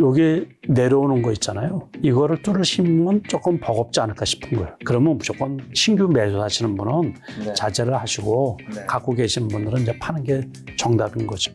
여기 내려오는 거 있잖아요. 이거를 뚫으시면 조금 버겁지 않을까 싶은 거예요. 그러면 무조건 신규 매수하시는 분은 네. 자제를 하시고 네. 갖고 계신 분들은 이제 파는 게 정답인 거죠.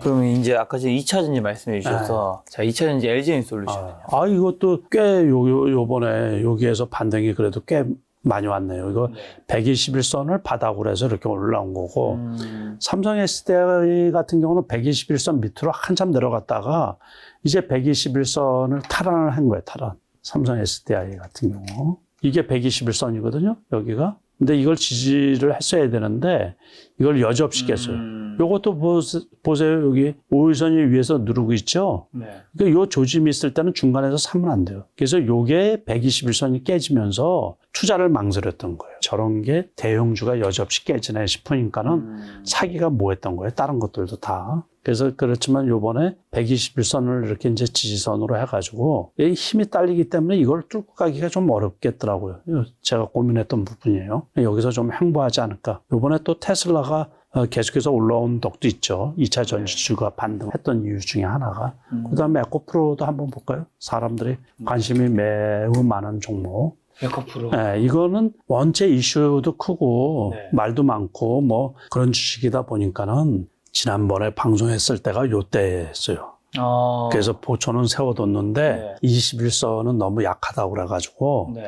그러면 이제 아까 전에 2차 전지 말씀해 주셔서 자 2차 전지 LG엔 솔루션. 아, 아, 이것도 꽤 요, 요, 요번에 여기에서 반등이 그래도 꽤 많이 왔네요. 이거 121선을 바닥으로 해서 이렇게 올라온 거고 음, 삼성 SDI 같은 경우는 121선 밑으로 한참 내려갔다가 이제 121선을 탈환을 한 거예요. 탈환. 삼성 SDI 같은 경우. 이게 121선이거든요. 여기가. 근데 이걸 지지를 했어야 되는데 이걸 여지없이 깼어요. 음, 요것도 보세- 보세요. 여기 5일선이 위에서 누르고 있죠. 네. 그러니까 요 조짐이 있을 때는 중간에서 사면 안 돼요. 그래서 요게 121선이 깨지면서 투자를 망설였던 거예요. 저런 게 대형주가 여지없이 깨지네 싶으니까는 음, 사기가 뭐 했던 거예요? 다른 것들도 다. 그래서 그렇지만 요번에 121선을 이렇게 이제 지지선으로 해가지고 이 힘이 딸리기 때문에 이걸 뚫고 가기가 좀 어렵겠더라고요. 제가 고민했던 부분이에요. 여기서 좀 행보하지 않을까. 요번에 또 테슬라가 어, 계속해서 올라온 덕도 있죠. 2차 전지주가 반등했던 이유 중에 하나가. 음. 그 다음에 에코프로도 한번 볼까요? 사람들이 관심이 매우 많은 종목. 에코프로. 예, 이거는 원체 이슈도 크고 네. 말도 많고 뭐 그런 주식이다 보니까는 지난번에 방송했을 때가 요때였어요. 어, 그래서 보초는 세워뒀는데 네. 21선은 너무 약하다고 그래가지고 네.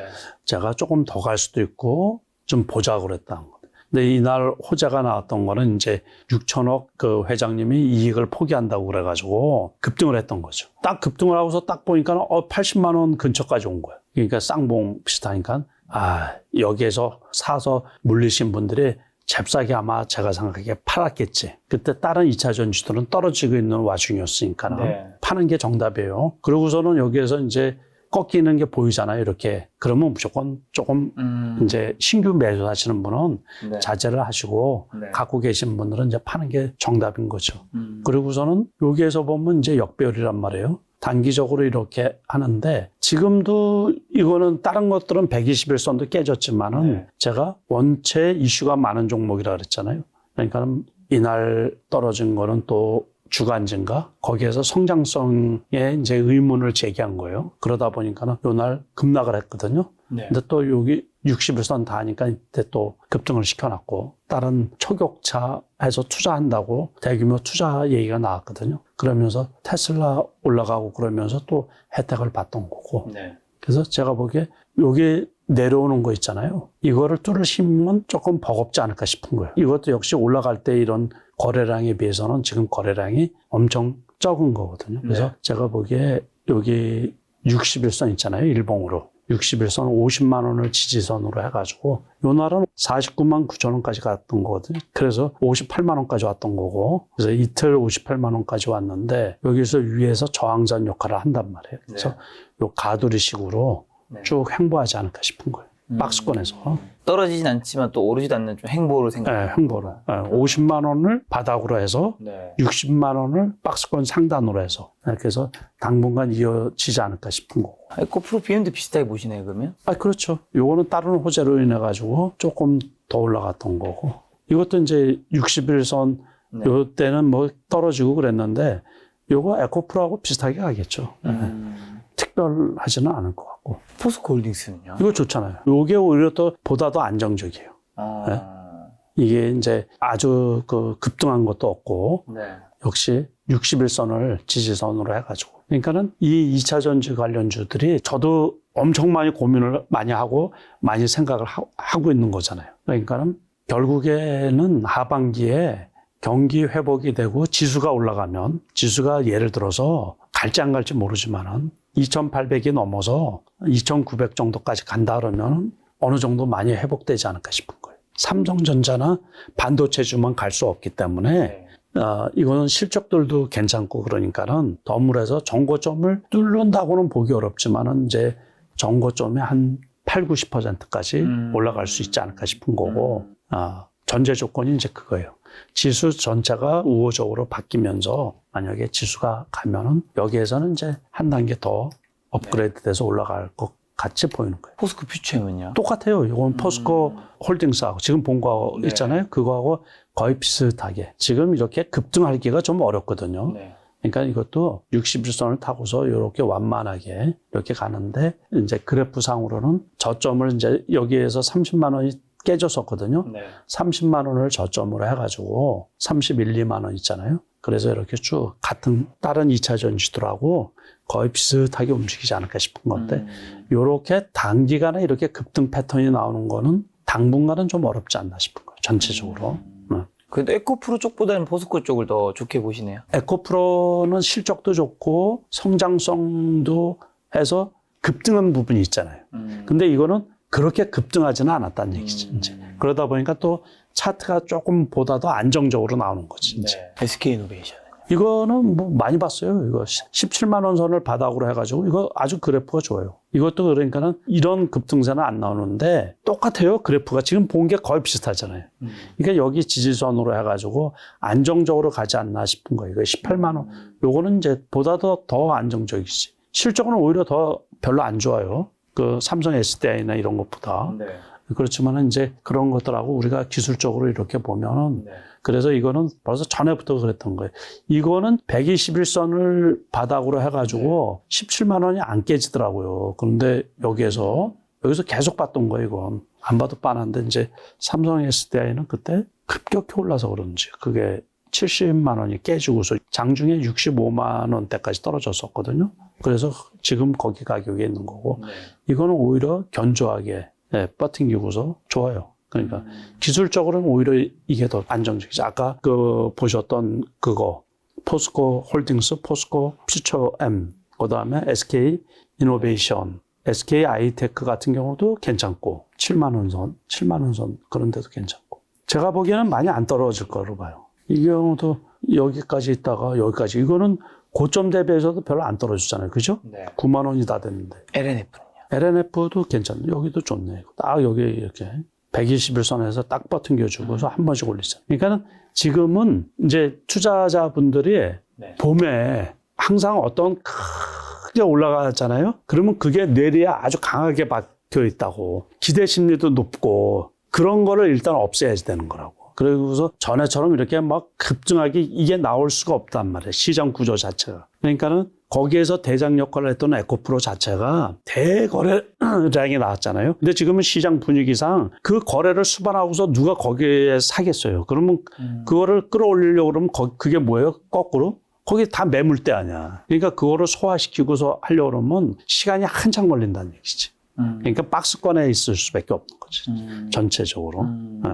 제가 조금 더 갈 수도 있고 좀 보자고 그랬다는 거예요. 근데 이날 호재가 나왔던 거는 이제 6천억 그 회장님이 이익을 포기한다고 그래가지고 급등을 했던 거죠. 딱 급등을 하고서 딱 보니까 어 80만 원 근처까지 온 거예요. 그러니까 쌍봉 비슷하니까 아 여기에서 사서 물리신 분들이 잽싸게 아마 제가 생각하기에 팔았겠지. 그때 다른 2차 전지들은 떨어지고 있는 와중이었으니까는 네. 파는 게 정답이에요. 그러고서는 여기에서 이제 꺾이는 게 보이잖아요. 이렇게. 그러면 무조건 조금 음, 이제 신규 매수하시는 분은 네. 자제를 하시고 네. 갖고 계신 분들은 이제 파는 게 정답인 거죠. 음, 그리고서는 여기에서 보면 이제 역배열이란 말이에요. 단기적으로 이렇게 하는데 지금도 이거는 다른 것들은 121선도 깨졌지만은 네. 제가 원체 이슈가 많은 종목이라 그랬잖아요. 그러니까 이날 떨어진 거는 또 주간진가 거기에서 성장성에 이제 의문을 제기한 거예요. 그러다 보니까는 요날 급락을 했거든요. 네. 근데 또 여기 60일선 다 하니까 이때 또 급등을 시켜놨고 다른 초격차에서 투자한다고 대규모 투자 얘기가 나왔거든요. 그러면서 테슬라 올라가고 그러면서 또 혜택을 받던 거고. 네. 그래서 제가 보기에 여기 내려오는 거 있잖아요. 이거를 뚫으시면 조금 버겁지 않을까 싶은 거예요. 이것도 역시 올라갈 때 이런 거래량에 비해서는 지금 거래량이 엄청 적은 거거든요. 그래서 네. 제가 보기에 여기 61선 있잖아요. 일봉으로. 61선 50만 원을 지지선으로 해가지고 요 날은 49만 9천 원까지 갔던 거거든요. 그래서 58만 원까지 왔던 거고 그래서 이틀 58만 원까지 왔는데 여기서 위에서 저항선 역할을 한단 말이에요. 그래서 네. 요 가두리식으로 네. 쭉 행보하지 않을까 싶은 거예요. 음. 박스권에서 떨어지진 않지만 또 오르지도 않는 좀 행보로 생각. 네, 행보로 네, 50만 원을 바닥으로 해서 네. 60만 원을 박스권 상단으로 해서 네, 그래서 당분간 이어지지 않을까 싶은 거고. 에코프로 비욘드 비슷하게 보시네요 그러면. 아, 그렇죠. 요거는 다른 호재로 인해 가지고 조금 더 올라갔던 거고. 이것도 이제 60일선 네. 요 때는 뭐 떨어지고 그랬는데 요거 에코프로하고 비슷하게 가겠죠. 네. 음, 특별하지는 않을 것 같고. 포스코홀딩스는요? 이거 좋잖아요. 요게 오히려 또 보다 더 안정적이에요. 아, 이게 이제 아주 그 급등한 것도 없고 네. 역시 60일선을 지지선으로 해가지고. 그러니까는 이 2차 전지 관련주들이 저도 엄청 많이 고민을 많이 하고 많이 생각을 하, 고 있는 거잖아요. 그러니까는 결국에는 하반기에 경기 회복이 되고 지수가 올라가면 지수가 예를 들어서 갈지 안 갈지 모르지만은 2800이 넘어서 2900 정도까지 간다 그러면 어느 정도 많이 회복되지 않을까 싶은 거예요. 삼성전자나 반도체주만 갈 수 없기 때문에 네. 어, 이거는 실적들도 괜찮고 그러니까는 덤물에서 정고점을 뚫는다고는 보기 어렵지만은 이제 정고점의 한 8, 90%까지 음. 올라갈 수 있지 않을까 싶은 거고, 음. 아, 전제 조건이 이제 그거예요. 지수 전체가 우호적으로 바뀌면서 만약에 지수가 가면은 여기에서는 이제 한 단계 더 업그레이드 돼서 올라갈 것 같이 보이는 거예요. 포스코 퓨처면요? 똑같아요. 이건 포스코 홀딩스하고 지금 본 거 네. 있잖아요. 그거하고 거의 비슷하게 지금 이렇게 급등하기가 좀 어렵거든요. 네. 그러니까 이것도 61선을 타고서 이렇게 완만하게 이렇게 가는데 이제 그래프상으로는 저점을 이제 여기에서 30만 원이 깨졌었거든요. 네. 30만 원을 저점으로 해가지고 31, 2만 원 있잖아요. 그래서 이렇게 쭉 같은 다른 2차 전지들하고 거의 비슷하게 움직이지 않을까 싶은 건데 음. 이렇게 단기간에 이렇게 급등 패턴이 나오는 거는 당분간은 좀 어렵지 않나 싶은 거예요. 전체적으로. 네. 그래도 에코프로 쪽보다는 포스코 쪽을 더 좋게 보시네요. 에코프로는 실적도 좋고 성장성도 해서 급등한 부분이 있잖아요. 근데 이거는 그렇게 급등하지는 않았다는 얘기죠. 음. 이제. 그러다 보니까 또 차트가 조금 보다 더 안정적으로 나오는 거지. 이제. 네. SK 이노베이션. 이거는 뭐 많이 봤어요. 이거 17만 원 선을 바닥으로 해가지고 이거 아주 그래프가 좋아요. 이것도 그러니까는 이런 급등세는 안 나오는데 똑같아요. 그래프가 지금 본 게 거의 비슷하잖아요. 그러니까 여기 지지선으로 해가지고 안정적으로 가지 않나 싶은 거예요. 이거 18만 원. 요거는 이제 보다 더, 더 안정적이지. 실적은 오히려 더 별로 안 좋아요. 그 삼성 SDI나 이런 것보다. 네. 그렇지만은 이제 그런 것들하고 우리가 기술적으로 이렇게 보면은 네. 그래서 이거는 벌써 전에부터 그랬던 거예요. 이거는 121선을 바닥으로 해가지고 17만 원이 안 깨지더라고요. 그런데 여기에서 여기서 계속 봤던 거예요. 이건 안 봐도 빤한데 이제 삼성 SDI는 그때 급격히 올라서 그런지 그게 70만 원이 깨지고서 장중에 65만 원대까지 떨어졌었거든요. 그래서 지금 거기 가격에 있는 거고 네. 이거는 오히려 견조하게 예, 버팅기고서 좋아요. 그러니까 기술적으로는 오히려 이게 더 안정적이죠. 아까 그 보셨던 그거 포스코 홀딩스, 포스코 퓨처 M, 그 다음에 SK 이노베이션, SK 아이테크 같은 경우도 괜찮고 7만 원 선, 7만 원선 그런 데도 괜찮고 제가 보기에는 많이 안 떨어질 거로 봐요. 이 경우도 여기까지 있다가 여기까지 이거는 고점 대비해서도 별로 안 떨어지잖아요. 그죠? 네. 9만 원이 다 됐는데. LNF는요? LNF도 괜찮네. 여기도 좋네. 딱 여기 이렇게 121선에서 딱 버팅겨주고서 한 번씩 올리잖아요. 그러니까는 지금은 이제 투자자분들이 네. 봄에 항상 어떤 크게 올라가잖아요. 그러면 그게 뇌리에 아주 강하게 박혀 있다고. 기대 심리도 높고 그런 거를 일단 없애야 되는 거라고. 그러고서 전에처럼 이렇게 막 급증하게 이게 나올 수가 없단 말이에요. 시장 구조 자체가. 그러니까는 거기에서 대장 역할을 했던 에코프로 자체가 대거래량이 나왔잖아요. 근데 지금은 시장 분위기상 그 거래를 수반하고서 누가 거기에 사겠어요. 그러면 그거를 끌어올리려고 그러면 거- 그게 뭐예요? 거꾸로? 거기 다 매물대 아니야. 그러니까 그거를 소화시키고서 하려고 그러면 시간이 한참 걸린다는 얘기지. 음. 그러니까 박스권에 있을 수밖에 없는 거지. 음. 전체적으로. 음. 예.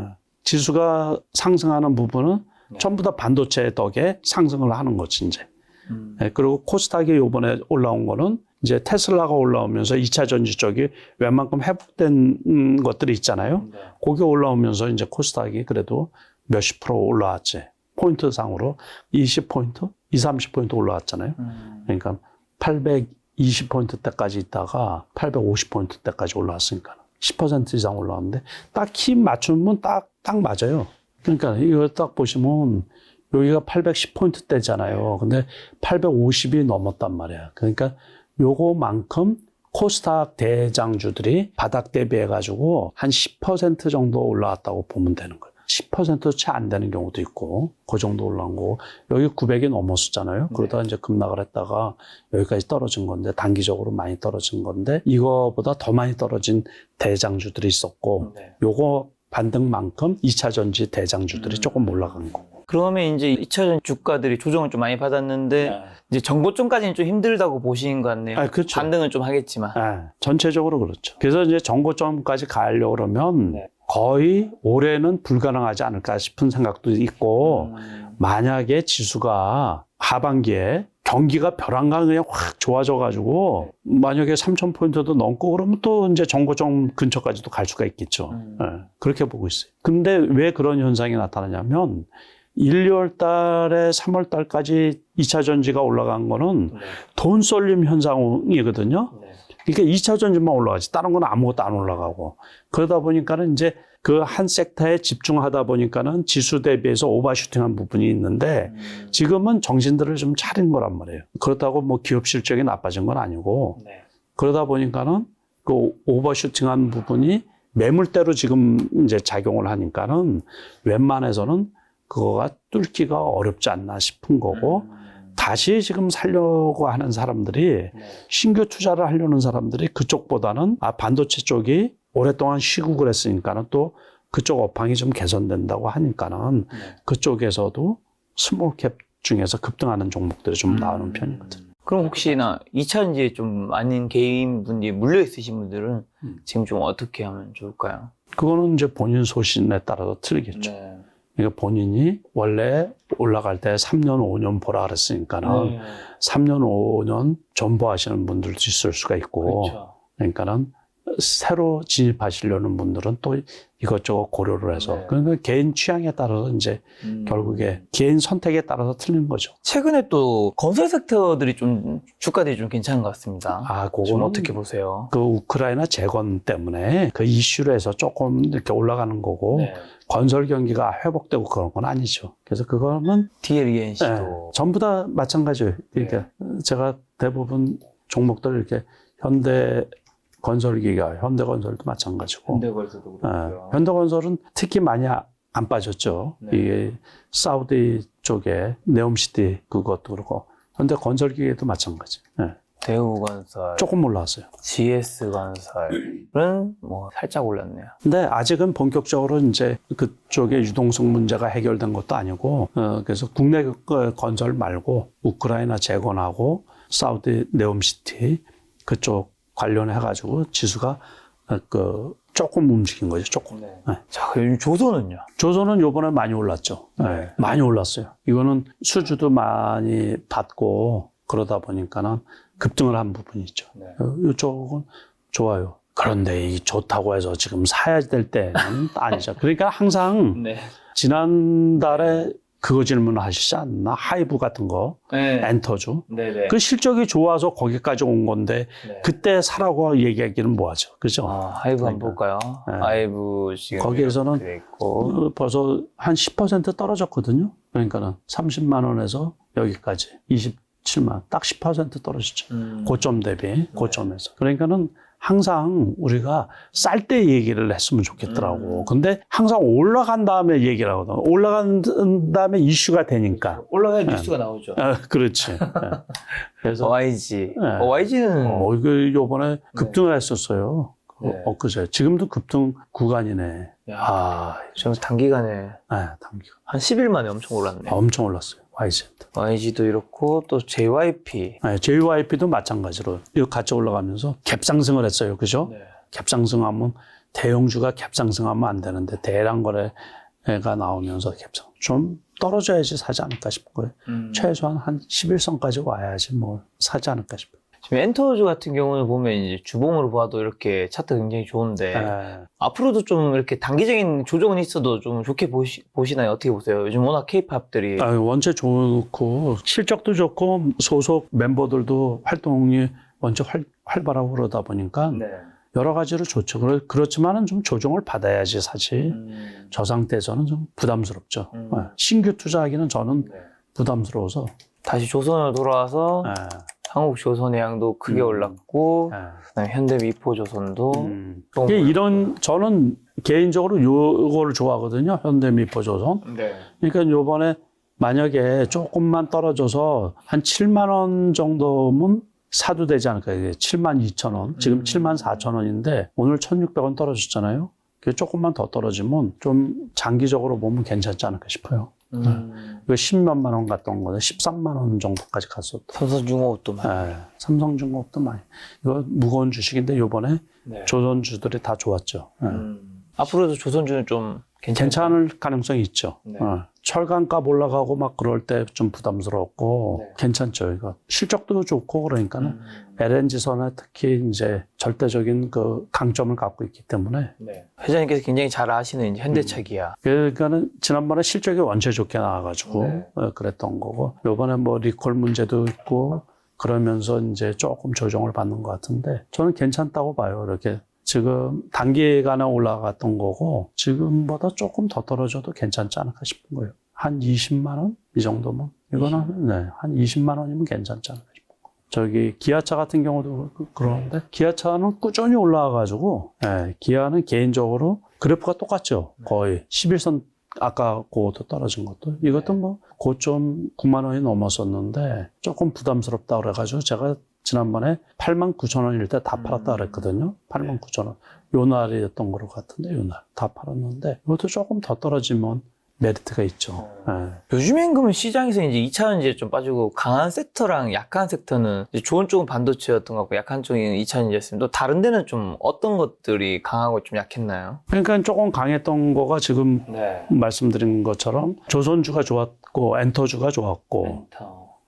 지수가 상승하는 부분은 네. 전부 다 반도체 덕에 상승을 하는 거지, 이제. 음. 예, 그리고 코스닥이 요번에 올라온 거는 이제 테슬라가 올라오면서 2차 전지 쪽이 웬만큼 회복된 음, 것들이 있잖아요. 네. 거기 올라오면서 이제 코스닥이 그래도 몇십 프로 올라왔지. 포인트 상으로 20포인트, 20, 30포인트 올라왔잖아요. 음. 그러니까 820포인트 때까지 있다가 850포인트 때까지 올라왔으니까 10% 이상 올라왔는데 딱 키 맞추면 딱, 딱 맞아요. 그러니까 이거 딱 보시면 여기가 810포인트 대잖아요. 근데 850이 넘었단 말이야. 그러니까 요거만큼 코스닥 대장주들이 바닥 대비해가지고 한 10% 정도 올라왔다고 보면 되는 거예요. 10%도 채 안 되는 경우도 있고, 그 정도 올라온 거고, 여기 900이 넘었었잖아요. 그러다가 이제 급락을 했다가 여기까지 떨어진 건데, 단기적으로 많이 떨어진 건데, 이거보다 더 많이 떨어진 대장주들이 있었고, 네. 요거 반등만큼 2차 전지 대장주들이 음. 조금 올라간 거고. 그러면 이제 2차전 주가들이 조정을 좀 많이 받았는데 이제 정고점까지는 좀 힘들다고 보시는 것 같네요. 아, 그렇죠. 반등은 좀 하겠지만. 예, 전체적으로 그렇죠. 그래서 이제 정고점까지 가려고 그러면 네. 거의 올해는 불가능하지 않을까 싶은 생각도 있고, 음. 만약에 지수가 하반기에 경기가 벼랑간 그냥 확 좋아져가지고 만약에 3,000포인트도 넘고 그러면 또 이제 정고점 근처까지도 갈 수가 있겠죠. 음. 예, 그렇게 보고 있어요. 근데 왜 그런 현상이 나타나냐면 1, 2월 달에 3월 달까지 2차 전지가 올라간 거는 네. 돈 쏠림 현상이거든요. 네. 그러니까 2차 전지만 올라가지 다른 건 아무것도 안 올라가고 그러다 보니까는 이제 그 한 섹터에 집중하다 보니까는 지수 대비해서 오버슈팅한 부분이 있는데 음. 지금은 정신들을 좀 차린 거란 말이에요. 그렇다고 뭐 기업 실적이 나빠진 건 아니고 네. 그러다 보니까는 그 오버슈팅한 부분이 매물대로 지금 이제 작용을 하니까는 웬만해서는 그거가 뚫기가 어렵지 않나 싶은 거고 다시 지금 살려고 하는 사람들이 신규 투자를 하려는 사람들이 그쪽보다는 아 반도체 쪽이 오랫동안 쉬고 그랬으니까는 또 그쪽 업황이 좀 개선된다고 하니까는 그쪽에서도 스몰캡 중에서 급등하는 종목들이 좀 나오는 편이거든. 그럼 혹시나 2차전지에 좀 많은 개인분들이 물려 있으신 분들은 음. 지금 좀 어떻게 하면 좋을까요? 그거는 이제 본인 소신에 따라서 틀리겠죠. 네. 그러니까 본인이 원래 올라갈 때 3년, 5년 보라 그랬으니까는 네. 3년, 5년 전보하시는 분들도 있을 수가 있고 그렇죠. 그러니까는 새로 진입하시려는 분들은 또 이것저것 고려를 해서 네. 그러니까 개인 취향에 따라서 이제 음. 결국에 개인 선택에 따라서 틀린 거죠. 최근에 또 건설 섹터들이 좀 주가들이 좀 괜찮은 것 같습니다. 아, 좀 그거는 어떻게 보세요? 그 우크라이나 재건 때문에 그 이슈로 해서 조금 이렇게 올라가는 거고 네. 건설 경기가 회복되고 그런 건 아니죠. 그래서 그거는 DLENC도 예, 전부 다 마찬가지예요. 그러니까 제가 대부분 종목들 이렇게 현대 건설기가 현대건설도 마찬가지고 현대건설도 예, 현대건설은 특히 많이 아- 안 빠졌죠. 네. 이게 사우디 쪽에 네옴시티 그것도 그렇고 현대건설기계도 마찬가지. 예, 대우건설, 조금 올라왔어요. GS건설은 뭐 살짝 올랐네요. 근데 아직은 본격적으로 이제 그쪽의 유동성 문제가 해결된 것도 아니고, 어, 그래서 국내 그 건설 말고 우크라이나 재건하고 사우디 네옴시티 그쪽 관련해 가지고 지수가 어, 그 조금 움직인 거죠, 조금. 네. 자, 요즘 조선은요? 조선은 요번에 많이 올랐죠. 네, 많이 올랐어요. 이거는 수주도 많이 받고 그러다 보니까는 급등을 한 부분이 있죠. 네. 어, 이쪽은 좋아요. 그런데 이 좋다고 해서 지금 사야 될 때는 아니죠. 그러니까 항상 네. 지난달에 그거 질문하시지 않나? 하이브 같은 거, 네. 엔터주. 네네. 그 실적이 좋아서 거기까지 온 건데 네. 그때 사라고 얘기하기는 뭐하죠. 그죠? 아, 하이브 한번 볼까요? 네. 하이브 지금 거기에서는 어, 벌써 한 10% 떨어졌거든요. 그러니까는 30만 원에서 여기까지 27만 딱 10% 떨어졌죠. 음. 고점 대비 고점에서. 그러니까는 항상 우리가 쌀 때 얘기를 했으면 좋겠더라고. 음. 근데 항상 올라간 다음에 얘기를 하거든. 올라간 다음에 이슈가 되니까. 올라가야 뉴스가 나오죠. 아, 그렇지. 예. 그래서 YG. 네. 어, YG는 어, 이거 요번에 급등을 했었어요. 그 네. 엊그제. 지금도 급등 구간이네. 야, 아, 좀 단기간에 아, 단기간. 한 10일 만에 엄청 올랐네. 엄청 올랐어요. YZ. YG도 이렇고 또 JYP. 네, JYP도 마찬가지로 이거 같이 올라가면서 갭상승을 했어요. 그죠? 네. 갭상승하면 대형주가 갭상승하면 안 되는데 대량 거래가 나오면서 갭상 좀 떨어져야지 사지 않을까 거예요. 음. 최소한 한 11선까지 와야지 뭐 사지 않을까 싶어요. 지금 엔터주 같은 경우는 보면 이제 주봉으로 봐도 이렇게 차트 굉장히 좋은데 네. 앞으로도 좀 이렇게 단기적인 조정은 있어도 좀 좋게 보시, 보시나요? 어떻게 보세요? 요즘 워낙 케이팝들이 아, 원체 좋고 실적도 좋고 소속 멤버들도 활동이 원체 활, 활발하고 그러다 보니까 네. 여러 가지로 좋죠. 그렇- 그렇지만은 좀 조정을 받아야지 사지. 음. 저 상태에서는 좀 부담스럽죠. 음. 네. 신규 투자하기는 저는 네. 부담스러워서. 다시 조선으로 돌아와서 네. 한국 조선해양도 크게 음. 올랐고 네. 그다음에 현대 미포조선도 음. 좀 이게 이런 저는 개인적으로 요거를 좋아하거든요. 현대 미포조선. 네. 그러니까 요번에 만약에 조금만 떨어져서 한 7만 원 정도면 사도 되지 않을까. 이게 7만 2천 원. 지금 음. 7만 4천 원인데 오늘 1,600원 떨어졌잖아요. 그게 조금만 더 떨어지면 좀 장기적으로 보면 괜찮지 않을까 싶어요. 음. 이거 10몇만 원 갔던 거는 13만 원 정도까지 갔었다. 삼성중공업도 많이 예, 삼성중공업도 많이. 이거 무거운 주식인데 요번에 네. 조선주들이 다 좋았죠. 예. 음. 앞으로도 조선주는 좀 괜찮 괜찮을 가능성이 있죠. 네. 어. 철강값 올라가고 막 그럴 때 좀 부담스럽고 네. 괜찮죠. 이거 실적도 좋고 그러니까는 음. LNG 선에 특히 이제 절대적인 그 강점을 갖고 있기 때문에 네. 회장님께서 굉장히 잘 아시는 이제 현대차기야. 그러니까는 지난번에 실적이 원체 좋게 나와가지고 네. 어, 그랬던 거고 요번에 뭐 리콜 문제도 있고 그러면서 이제 조금 조정을 받는 것 같은데 저는 괜찮다고 봐요. 이렇게 지금 단기간에 올라갔던 거고 지금보다 조금 더 떨어져도 괜찮지 않을까 싶은 거예요. 한 20만 원 이 정도면 이거는 네, 한 20만 원이면 괜찮지 않을까 싶은 거. 저기 기아차 같은 경우도 그- 그러는데 기아차는 꾸준히 올라와가지고 예, 기아는 개인적으로 그래프가 똑같죠. 거의 11선 아까 그것도 떨어진 것도 이것도 뭐 고점 9만 원이 넘었었는데 조금 부담스럽다 그래가지고 제가 지난번에 8만 9천 원일 때 다 팔았다 그랬거든요. 8만 9천 원. 요 날이었던 것 같은데 요 날 다 팔았는데 이것도 조금 더 떨어지면 메리트가 있죠. 예. 요즘엔 그러면 시장에서 이제 2차 전지에 좀 빠지고 강한 섹터랑 약한 섹터는 이제 좋은 쪽은 반도체였던 것 같고 약한 쪽은 2차 전지였으면 또 다른 데는 좀 어떤 것들이 강하고 좀 약했나요? 그러니까 조금 강했던 거가 지금 네. 말씀드린 것처럼 조선주가 좋았고 엔터주가 좋았고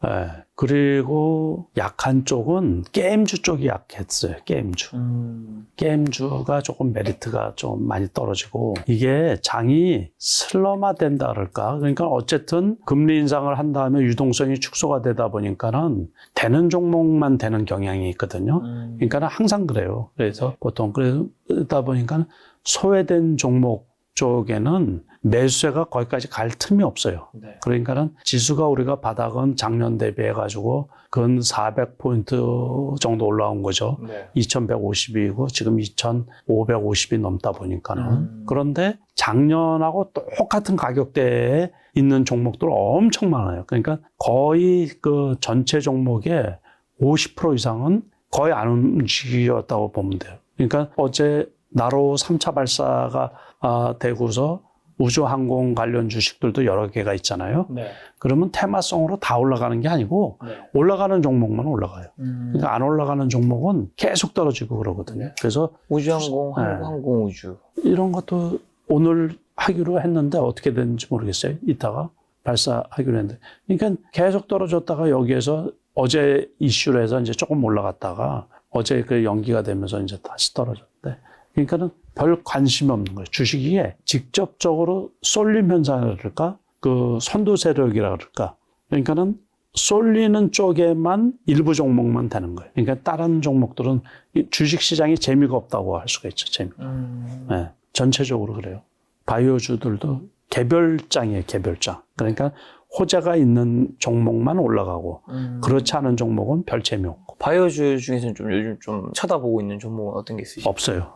예. 그리고 약한 쪽은 게임주 쪽이 약했어요. 게임주. 음. 게임주가 조금 메리트가 좀 많이 떨어지고 이게 장이 슬럼화 된다 그럴까 그러니까 어쨌든 금리 인상을 한 다음에 유동성이 축소가 되다 보니까는 되는 종목만 되는 경향이 있거든요 음. 그러니까 항상 그래요 그래서 보통 그러다 보니까 소외된 종목 쪽에는 매수세가 거기까지 갈 틈이 없어요 네. 그러니까는 지수가 우리가 바닥은 작년 대비해 가지고 근 400포인트 정도 올라온 거죠. 네. 2150이고 지금 2550이 넘다 보니까는 음. 그런데 작년하고 똑같은 가격대에 있는 종목들 엄청 많아요. 그러니까 거의 그 전체 종목의 50% 이상은 거의 안 움직였다고 보면 돼요. 그러니까 어제 나로 3차 발사가 아, 되고서 우주항공 관련 주식들도 여러 개가 있잖아요. 네. 그러면 테마성으로 다 올라가는 게 아니고 네. 올라가는 종목만 올라가요. 음. 그러니까 안 올라가는 종목은 계속 떨어지고 그러거든요. 네. 그래서 우주항공, 네. 항공, 우주. 이런 것도 오늘 하기로 했는데 어떻게 됐는지 모르겠어요. 이따가 발사하기로 했는데. 그러니까 계속 떨어졌다가 여기에서 어제 이슈로 해서 이제 조금 올라갔다가 어제 그 연기가 되면서 이제 다시 떨어졌대. 그러니까는 별 관심이 없는 거예요. 주식이 직접적으로 쏠림 현상이랄까? 그 선도 세력이라 그럴까? 그러니까는 쏠리는 쪽에만 일부 종목만 되는 거예요. 그러니까 다른 종목들은 이 주식 시장이 재미가 없다고 할 수가 있죠. 재미. 음. 네, 전체적으로 그래요. 바이오주들도 개별장이에요, 개별장. 그러니까 호재가 있는 종목만 올라가고 음. 그렇지 않은 종목은 별 재미 없고 바이오주 중에서는 좀 요즘 좀 쳐다보고 있는 종목은 어떤 게 있으시죠? 없어요.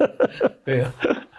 왜요?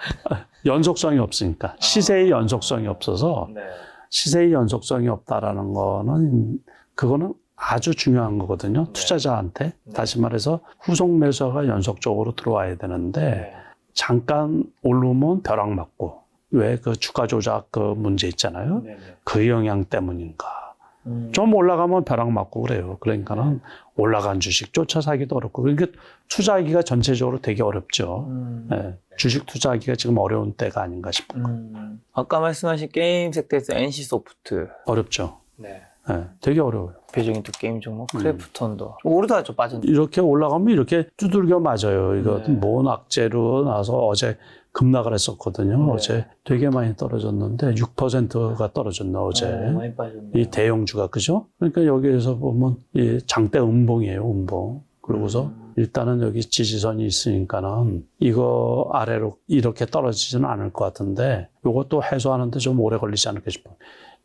연속성이 없으니까 시세의 연속성이 없어서 네. 시세의 연속성이 없다라는 거는 그거는 아주 중요한 거거든요. 네. 투자자한테 네. 다시 말해서 후속 매수가 연속적으로 들어와야 되는데 잠깐 오르면 벼락 맞고 왜 그 주가 조작 그 문제 있잖아요. 네. 네. 그 영향 때문인가. 음. 좀 올라가면 벼락 맞고 그래요. 그러니까는 올라간 주식 쫓아 사기도 어렵고. 그러니까 투자하기가 전체적으로 되게 어렵죠. 음. 예, 주식 투자하기가 지금 어려운 때가 아닌가 싶어요. 음. 아까 말씀하신 게임 섹터에서 NC 소프트. 어렵죠. 네. 예, 되게 어려워요. 대표적인 또 게임 종목 음. 크래프톤도 오르다가 좀 빠졌는데. 이렇게 올라가면 이렇게 두들겨 맞아요. 이거 네. 뭔 악재로 나서 어제 급락을 했었거든요. 네. 어제 되게 많이 떨어졌는데 6%가 떨어졌나 어제. 어, 많이 빠졌네요. 이 대형주가 그죠? 그러니까 여기에서 보면 이 장대 음봉이에요, 음봉. 그러고서 음. 일단은 여기 지지선이 있으니까는 이거 아래로 이렇게 떨어지지는 않을 것 같은데 이것도 해소하는데 좀 오래 걸리지 않을까 싶어요.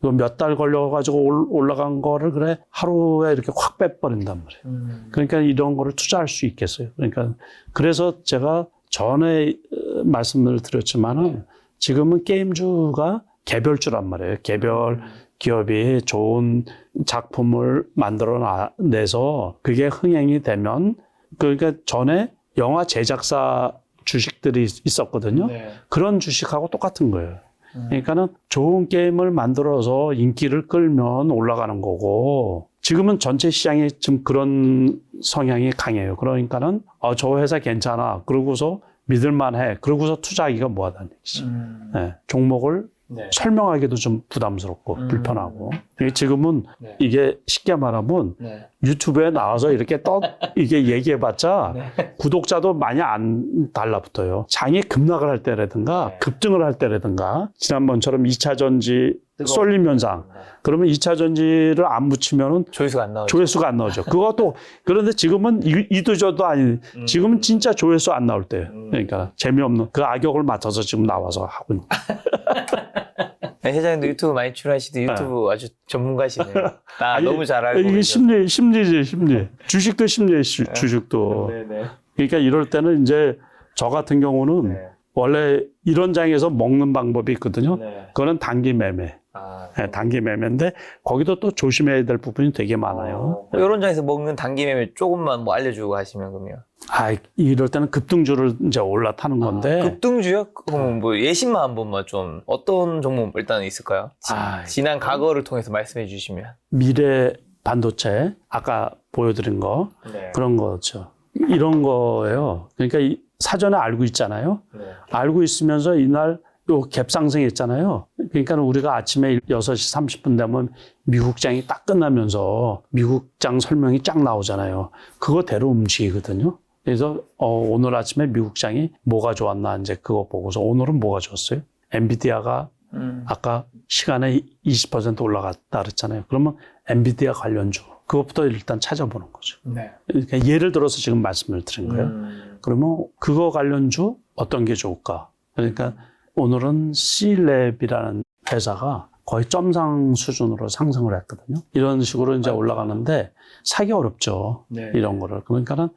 이거 몇 달 걸려가지고 올- 올라간 거를 그래 하루에 이렇게 확 빼버린단 말이에요. 음. 그러니까 이런 거를 투자할 수 있겠어요. 그러니까 그래서 제가 전에 어, 말씀을 드렸지만은 지금은 게임주가 개별주란 말이에요. 개별 기업이 좋은 작품을 만들어 내서 그게 흥행이 되면 그러니까 전에 영화 제작사 주식들이 있었거든요. 네. 그런 주식하고 똑같은 거예요. 음. 그러니까는 좋은 게임을 만들어서 인기를 끌면 올라가는 거고 지금은 전체 시장이 좀 그런 성향이 강해요. 그러니까는 어, 저 회사 괜찮아. 그러고서 믿을만해. 그러고서 투자하기가 뭐하다는 얘기죠. 음. 네, 종목을 네. 설명하기도 좀 부담스럽고 음. 불편하고 이게 지금은 네. 이게 쉽게 말하면 네. 유튜브에 나와서 이렇게 떠 이게 얘기해봤자 네. 구독자도 많이 안 달라붙어요. 장이 급락을 할 때라든가 네. 급등을 할 때라든가 지난번처럼 2차 전지. 쏠림 현상. 그러면 2차 전지를 안 붙이면은 조회수가 안 나오죠. 조회수가 안 나오죠. 그것도 그런데 지금은 이- 이도저도 아닌 음. 지금은 진짜 조회수 안 나올 때예요. 음. 그러니까 재미없는 그 악역을 맡아서 지금 나와서 하고 있는. 네, 회장님도 유튜브 많이 출연하시도 유튜브 아주 전문가시네요. 나 아니, 너무 잘 알고 이게 계셔. 심리 심리지 심리. 주식도 심리 주, 주식도. 네네. 그러니까 이럴 때는 이제 저 같은 경우는 네. 원래 이런 장에서 먹는 방법이 있거든요. 네. 그거는 단기 매매. 아, 예, 단기 매매인데 거기도 또 조심해야 될 부분이 되게 많아요. 어, 이런 장에서 먹는 단기 매매 조금만 뭐 알려주고 하시면 그러면. 아, 이럴 때는 급등주를 이제 올라타는 건데 급등주요? 그럼 뭐 예시만 한 번만 좀 어떤 종목 일단 있을까요? 지, 아, 지난 과거를 통해서 말씀해 주시면. 미래 반도체 아까 보여드린 거 네. 그런 거죠. 이런 거예요. 그러니까 이 사전에 알고 있잖아요. 네. 알고 있으면서 이날 요 갭상승했잖아요. 그러니까 우리가 아침에 6시 30분 되면 미국장이 딱 끝나면서 미국장 설명이 쫙 나오잖아요. 그거대로 움직이거든요. 그래서 어, 오늘 아침에 미국장이 뭐가 좋았나 이제 그거 보고서 오늘은 뭐가 좋았어요? 엔비디아가 음. 아까 시간에 20% 올라갔다 그랬잖아요. 그러면 엔비디아 관련주 그것부터 일단 찾아보는 거죠. 네. 그러니까 예를 들어서 지금 말씀을 드린 거예요. 음. 그러면 그거 관련주 어떤 게 좋을까? 그러니까 오늘은 C랩이라는 회사가 거의 점상 수준으로 상승을 했거든요. 이런 식으로 이제 올라가는데 사기 어렵죠. 네. 이런 거를. 그러니까는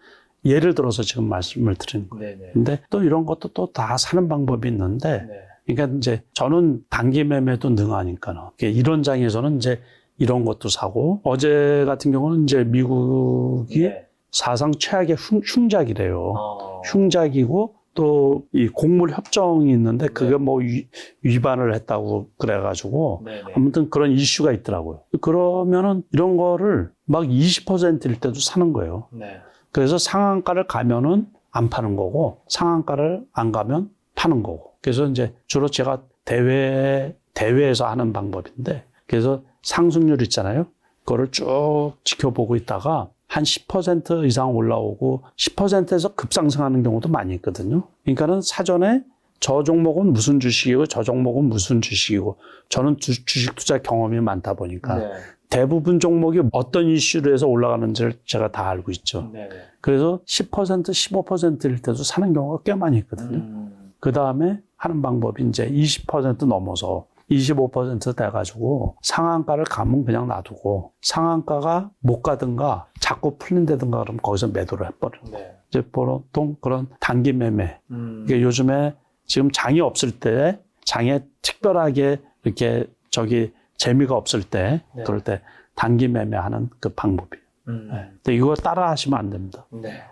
예를 들어서 지금 말씀을 드린 거예요. 네네. 근데 또 이런 것도 또 다 사는 방법이 있는데 네. 그러니까 이제 저는 단기 매매도 능하니까는 이런 장에서는 이제 이런 것도 사고 어제 같은 경우는 이제 미국이 네. 사상 최악의 흉, 흉작이래요. 어. 흉작이고 또이 곡물 협정이 있는데 그게 네. 뭐 위, 위반을 했다고 그래가지고 네네. 아무튼 그런 이슈가 있더라고요. 그러면은 이런 거를 막 20%일 때도 사는 거예요. 네. 그래서 상한가를 가면은 안 파는 거고 상한가를 안 가면 파는 거고. 그래서 이제 주로 제가 대회 대회에서 하는 방법인데 그래서 상승률 있잖아요. 그거를 쭉 지켜보고 있다가 한 10% 이상 올라오고 10%에서 급상승하는 경우도 많이 있거든요. 그러니까는 사전에 저 종목은 무슨 주식이고 저 종목은 무슨 주식이고 저는 주, 주식 투자 경험이 많다 보니까 네. 대부분 종목이 어떤 이슈로 해서 올라가는지를 제가 다 알고 있죠. 네네. 그래서 10% 15%일 때도 사는 경우가 꽤 많이 있거든요. 음. 그 다음에 하는 방법이 이제 20% 넘어서 25% 돼가지고 상한가를 가면 그냥 놔두고 상한가가 못 가든가 자꾸 풀린다든가 그러면 거기서 매도를 해버려. 네. 이제 보통 그런 단기 매매. 음. 이게 요즘에 지금 장이 없을 때 장에 특별하게 이렇게 저기 재미가 없을 때 네. 그럴 때 단기 매매하는 그 방법이에요. 음. 네. 근데 이거 따라 하시면 안 됩니다. 네.